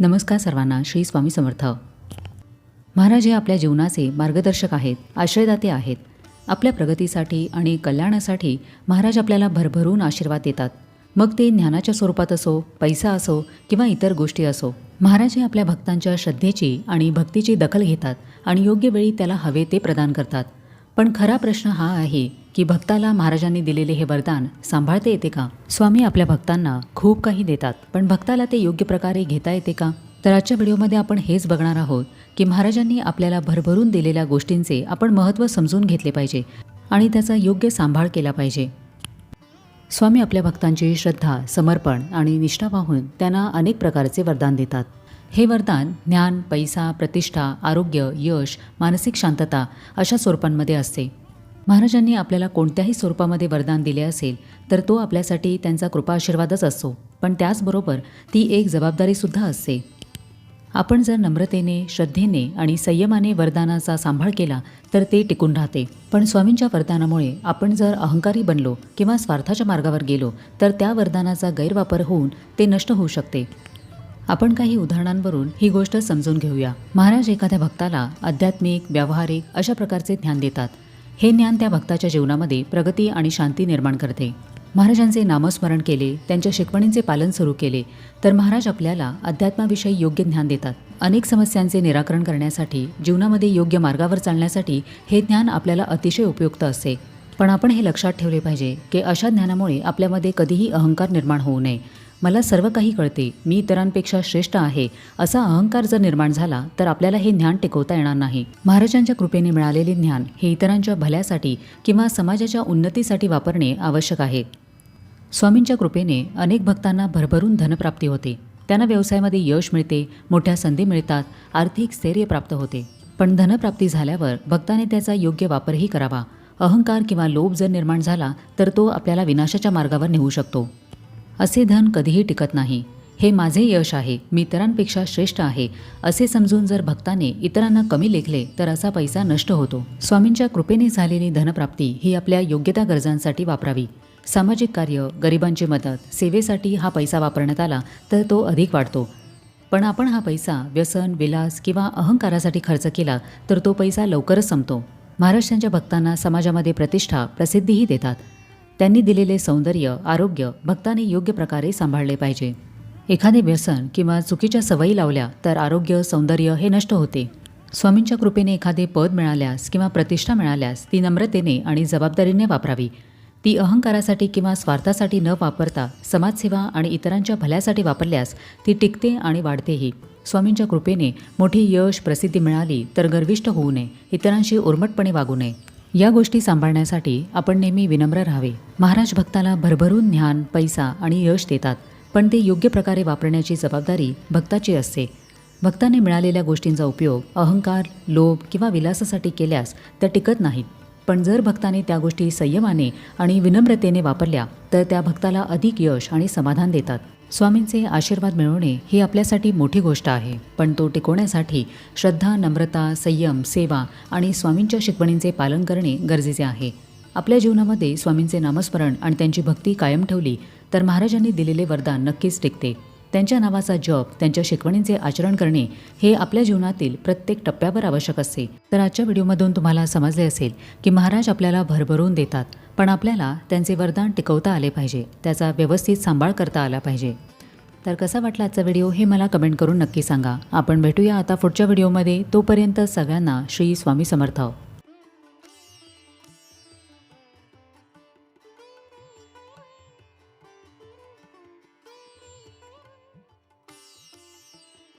नमस्कार सर्वांना श्री स्वामी समर्थ. महाराज हे आपल्या जीवनाचे मार्गदर्शक आहेत आश्रयदाते आहेत. आपल्या प्रगतीसाठी आणि कल्याणासाठी महाराज आपल्याला भरभरून आशीर्वाद देतात. मग ते ज्ञानाच्या स्वरूपात असो पैसा असो किंवा इतर गोष्टी असो महाराज हे आपल्या भक्तांच्या श्रद्धेची आणि भक्तीची दखल घेतात आणि योग्य वेळी त्याला हवे ते प्रदान करतात. पण खरा प्रश्न हा आहे की भक्ताला महाराजांनी दिलेले हे वरदान सांभाळता येते का? स्वामी आपल्या भक्तांना खूप काही देतात पण भक्ताला ते योग्य प्रकारे घेता येते का? तर आजच्या व्हिडिओमध्ये आपण हेच बघणार आहोत की महाराजांनी आपल्याला भरभरून दिलेल्या गोष्टींचे आपण महत्त्व समजून घेतले पाहिजे आणि त्याचा योग्य सांभाळ केला पाहिजे. स्वामी आपल्या भक्तांची श्रद्धा समर्पण आणि निष्ठा पाहून त्यांना अनेक प्रकारचे वरदान देतात. हे वरदान ज्ञान पैसा प्रतिष्ठा आरोग्य यश मानसिक शांतता अशा स्वरूपांमध्ये असते. महाराजांनी आपल्याला कोणत्याही स्वरूपामध्ये वरदान दिले असेल तर तो आपल्यासाठी त्यांचा कृपा आशीर्वादच असतो पण त्याचबरोबर ती एक जबाबदारीसुद्धा असते. आपण जर नम्रतेने श्रद्धेने आणि संयमाने वरदानाचा सांभाळ केला तर ते टिकून राहते. पण स्वामींच्या वरदानामुळे आपण जर अहंकारी बनलो किंवा स्वार्थाच्या मार्गावर गेलो तर त्या वरदानाचा गैरवापर होऊन ते नष्ट होऊ शकते. आपण काही उदाहरणांवरून ही गोष्ट समजून घेऊया. महाराज एखाद्या भक्ताला आध्यात्मिक व्यावहारिक अशा प्रकारचे ज्ञान देतात. हे ज्ञान त्या भक्ताच्या जीवनामध्ये प्रगती आणि शांती निर्माण करते. महाराजांचे नामस्मरण केले त्यांच्या शिकवणींचे पालन सुरू केले तर महाराज आपल्याला अध्यात्माविषयी योग्य ज्ञान देतात. अनेक समस्यांचे निराकरण करण्यासाठी जीवनामध्ये योग्य मार्गावर चालण्यासाठी हे ज्ञान आपल्याला अतिशय उपयुक्त असते. पण आपण हे लक्षात ठेवले पाहिजे की अशा ज्ञानामुळे आपल्यामध्ये कधीही अहंकार निर्माण होऊ नये. मला सर्व काही कळते. मी इतरांपेक्षा श्रेष्ठ आहे. असा अहंकार जर निर्माण झाला तर आपल्याला हे ज्ञान टिकवता येणार नाही. महाराजांच्या कृपेने मिळालेले ज्ञान हे इतरांच्या भल्यासाठी किंवा समाजाच्या उन्नतीसाठी वापरणे आवश्यक आहे. स्वामींच्या कृपेने अनेक भक्तांना भरभरून धनप्राप्ती होते. त्यांना व्यवसायामध्ये यश मिळते मोठ्या संधी मिळतात आर्थिक स्थैर्य प्राप्त होते. पण धनप्राप्ती झाल्यावर भक्ताने त्याचा योग्य वापरही करावा. अहंकार किंवा लोभ जर निर्माण झाला तर तो आपल्याला विनाशाच्या मार्गावर नेऊ शकतो. असे धन कधीही टिकत नाही. हे माझे यश आहे. मी इतरांपेक्षा श्रेष्ठ आहे. असे समजून जर भक्ताने इतरांना कमी लेखले तर असा पैसा नष्ट होतो. स्वामींच्या कृपेने झालेली धनप्राप्ती ही आपल्या योग्यता गरजांसाठी वापरावी. सामाजिक कार्य गरिबांची मदत सेवेसाठी हा पैसा वापरण्यात आला तर तो अधिक वाढतो. पण आपण हा पैसा व्यसन विलास किंवा अहंकारासाठी खर्च केला तर तो पैसा लवकरच संपतो. महाराष्ट्रांच्या भक्तांना समाजामध्ये प्रतिष्ठा प्रसिद्धीही देतात. त्यांनी दिलेले सौंदर्य आरोग्य भक्ताने योग्य प्रकारे सांभाळले पाहिजे. एखादे व्यसन किंवा चुकीच्या सवयी लावल्या तर आरोग्य सौंदर्य हे नष्ट होते. स्वामींच्या कृपेने एखादे पद मिळाल्यास किंवा प्रतिष्ठा मिळाल्यास ती नम्रतेने आणि जबाबदारीने वापरावी. ती अहंकारासाठी किंवा स्वार्थासाठी न वापरता समाजसेवा आणि इतरांच्या भल्यासाठी वापरल्यास ती टिकते आणि वाढतेही. स्वामींच्या कृपेने मोठी यश प्रसिद्धी मिळाली तर गर्विष्ठ होऊ नये इतरांशी उर्मटपणे वागू नये. या गोष्टी सांभाळण्यासाठी आपण नेहमी विनम्र राहावे. महाराज भक्ताला भरभरून ज्ञान पैसा आणि यश देतात पण ते योग्य प्रकारे वापरण्याची जबाबदारी भक्ताची असते. भक्ताने मिळालेल्या गोष्टींचा उपयोग अहंकार लोभ किंवा विलासासाठी केल्यास त्या टिकत नाहीत. पण जर भक्ताने त्या गोष्टी संयमाने आणि विनम्रतेने वापरल्या तर त्या भक्ताला अधिक यश आणि समाधान देतात. स्वामींचे आशीर्वाद मिळवणे ही आपल्यासाठी मोठी गोष्ट आहे पण तो टिकवण्यासाठी श्रद्धा नम्रता संयम सेवा आणि स्वामींच्या शिकवणींचे पालन करणे गरजेचे आहे. आपल्या जीवनामध्ये स्वामींचे नामस्मरण आणि त्यांची भक्ती कायम ठेवली तर महाराजांनी दिलेले वरदान नक्कीच टिकते. त्यांच्या नावाचा जप त्यांच्या शिकवणींचे आचरण करणे हे आपल्या जीवनातील प्रत्येक टप्प्यावर आवश्यक असते. तर आजच्या व्हिडिओमधून तुम्हाला समजले असेल की महाराज आपल्याला भरभरून देतात पण आपल्याला त्यांचे वरदान टिकवता आले पाहिजे त्याचा व्यवस्थित सांभाळ करता आला पाहिजे. तर कसा वाटला आजचा व्हिडिओ हे मला कमेंट करून नक्की सांगा. आपण भेटूया आता पुढच्या व्हिडिओमध्ये. तोपर्यंत सगळ्यांना श्री स्वामी समर्थ.